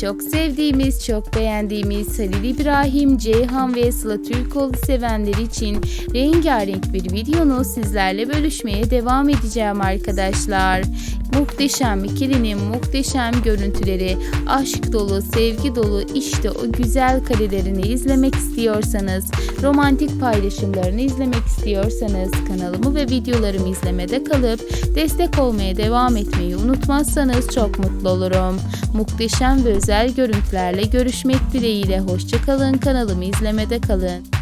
Çok sevdiğimiz, çok beğendiğimiz Halil İbrahim, Ceyhan ve Sıla Türkoğlu sevenler için rengarenk bir videonu sizlerle bölüşmeye devam edeceğim arkadaşlar. Muhteşem ikilinin muhteşem görüntüleri, aşk dolu, sevgi dolu işte o güzel karelerini izlemek istiyorsanız, romantik paylaşımlarını izlemek istiyorsanız kanalımı ve videolarımı izlemede kalıp destek olmaya devam etmeyi unutmazsanız çok mutlu olurum. Muhteşem ve özel görüntülerle görüşmek dileğiyle hoşçakalın kanalımı izlemede kalın.